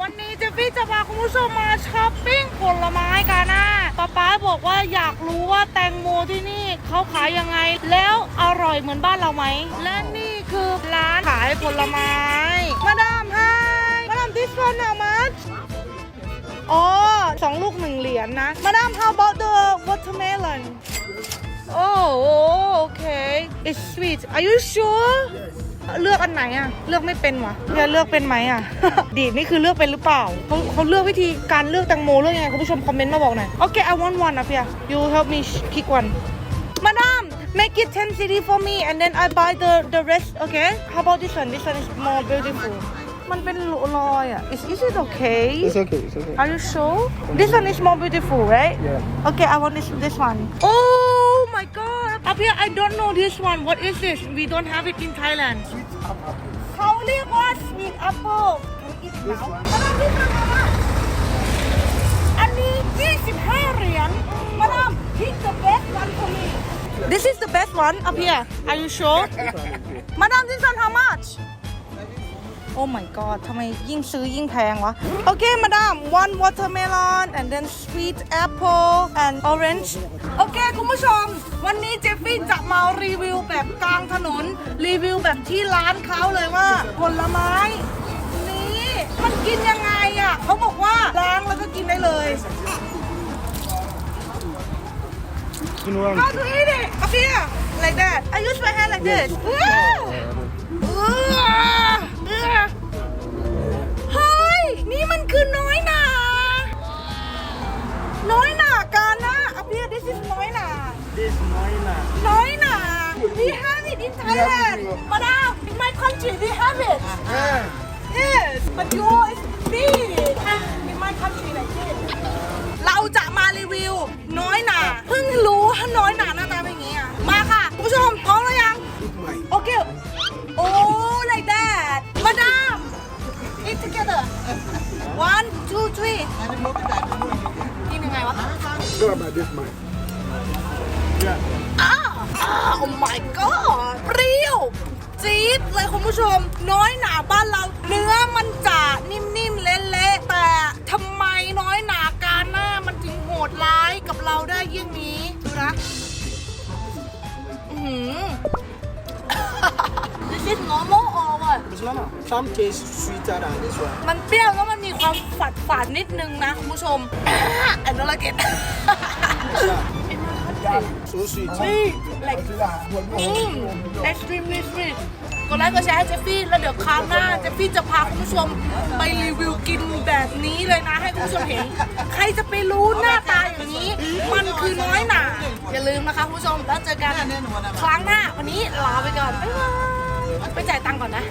วันนี้เจฟฟี่จะพาคุณผู้ชมมาช้อปปิ้งผลไม้กันนะป๊าป๊าบอกว่าอยากรู้ว่าแตงโมที่นี่เขาขายยังไง แล้วอร่อยเหมือนบ้านเราไหม และนี่คือร้านขายผลไม้ มาดามไฮมาดาม this one how much อ๋อสองลูกหนึ่งเหรียญนะมาดาม how about the watermelon โอ้โอเค it's sweet are you sure เลือกอันไหนอะเลือกไม่เป็นวะเนี่ยเลือกเป็นไหมอะ ดีดนี่คือเลือกเป็นหรือเปล่าเขาเขาเลือกวิธีการเลือกแตงโมเลือกยังไงคุณผู้ชมคอมเมนต์มาบอกหน่อยโอเค I want one นะพี่ you help me pick one Madam make it 10 city for me and then I buy the the rest okay how about this one this one is more beautiful มันเป็นรอยอะ is is it okay It's okay, it's okay. Are you sure? This one is more beautiful, right? Yeah. Okay, I want this this one. Oh my god! Up here, I don't know this one. What is this? We don't have it in Thailand. เขาเรียกว่า sweet apple. Can we eat it now? มาดามที่ทำมาอันนี้ 25 เหรียญมาดาม pick the best one for me. This is the best one up here. Are you sure? มาดาม this one how much? Oh my god ทำไมยิ่งซื้อยิ่งแพงวะ โอเค มาดาม one watermelon and then sweet apple and orange โอเค คุณผู้ชม วันนี้เจฟฟี่จะมารีวิวแบบกลางถนน รีวิวแบบที่ร้านเขาเลยว่าผลไม้นี้มันกินยังไงอะเขาบอกว่าล้างแล้วก็กินได้เลย You know, How to eat it up here like that I use my hand like this ว้า this mine. น้อยหนา we have it in Thailand madam in my country we have it Yeah. yes but yours is big in my country like this เราจะมารีวิวน้อยหนาเพิ่งรู้ว่าน้อยหนาหน้าตาเป็นอย่างนี้อะ มาค่ะคุณผู้ชมพร้อมหรือยัง โอเค โอ้ like that มาดาม eat together one two three กินยังไงวะ Go about this mine. Yeah. อ้าวอ้าว oh my god เปรี้ยว จี๊ดเลยคุณผู้ชม น้อยหนาบ้านเรา เนื้อมันจะนิ่มๆ เละๆ แต่ทำไมน้อยหนาการหน้ามันถึงโหดร้ายกับเราได้เยี่ยงนี้ ดูนะ อือหือ This is normal or what It's normal. Some taste sweeter than this one. มันเปรี้ยวแล้วมันมีความฝาดฝาดๆนิดนึงนะคุณผู้ชมแอนนลเกต So sweet. นี่ like อืม extremely sweet กดไลค์กดแชร์ให้เจฟฟี่แล้วเดี๋ยวคราวหน้าเจฟฟี่จะพาคุณผู้ชมไปรีวิวกินแบบนี้เลยนะ ให้คุณผู้ชมเห็น ใครจะไปรู้หน้าตาอย่างนี้ มันคือน้อยหนาอย่าลืมนะคะคุณผู้ชมแล้วเจอกันครั้งหน้าวันนี้ลาไปก่อนบ๊ายบายไปจ่ายตังค์ก่อนนะ